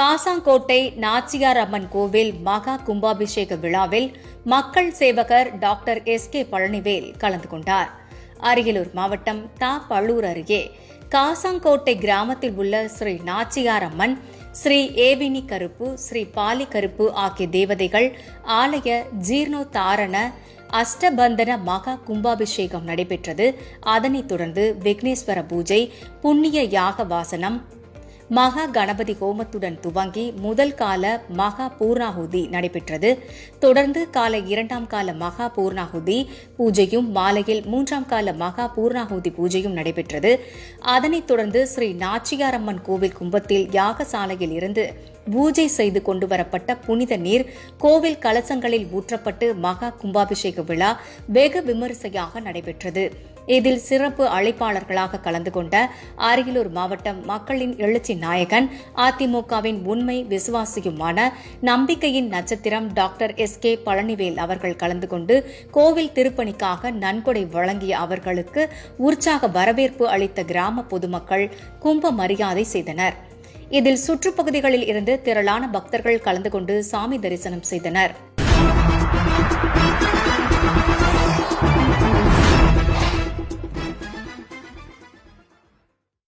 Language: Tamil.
காசாங்கோட்டை நாச்சியார் அம்மன் கோவில் மகா கும்பாபிஷேக விழாவில் மக்கள் சேவகர் டாக்டர் எஸ் கே பழனிவேல் கலந்து கொண்டார். அரியலூர் மாவட்டம் தா பழூர் அருகே காசாங்கோட்டை கிராமத்தில் உள்ள ஸ்ரீ நாச்சியார் அம்மன் ஸ்ரீ ஏவினி கருப்பு ஸ்ரீ பாலி கருப்பு ஆகிய தேவதைகள் ஆலய ஜீர்ணோத்தாரண அஷ்டபந்தன மகா கும்பாபிஷேகம் நடைபெற்றது. அதனைத் தொடர்ந்து விக்னேஸ்வர பூஜை புண்ணிய யாக வாசனம் மகா கணபதி ஹோமத்துடன் துவங்கி முதல் கால மகா பூர்ணாகுதி நடைபெற்றது. தொடர்ந்து காலை இரண்டாம் கால மகா பூர்ணாகுதி பூஜையும் மாலையில் மூன்றாம் கால மகா பூர்ணாகுதி பூஜையும் நடைபெற்றது. அதனைத் தொடர்ந்து ஸ்ரீ நாச்சியாரம்மன் கோவில் கும்பத்தில் யாகசாலையில் இருந்து பூஜை செய்து கொண்டு வரப்பட்ட புனித நீர் கோவில் கலசங்களில் ஊற்றப்பட்டு மகா கும்பாபிஷேக விழா வெகு விமரிசையாக நடைபெற்றது. இதில் சிறப்பு அழைப்பாளர்களாக கலந்து கொண்ட அரியலூர் மாவட்டம் மக்களின் எழுச்சி நாயகன் அதிமுகவின் உண்மை விசுவாசியுமான நம்பிக்கையின் நட்சத்திரம் டாக்டர் எஸ் கே பழனிவேல் அவர்கள் கலந்து கொண்டு கோவில் திருப்பணிக்காக நன்கொடை வழங்கிய அவர்களுக்கு உற்சாக வரவேற்பு அளித்த கிராம பொதுமக்கள் கும்ப மரியாதை செய்தனர். இதில் சுற்றுப்பகுதிகளில் இருந்து திரளான பக்தர்கள் கலந்து கொண்டு சாமி தரிசனம் செய்தனர்.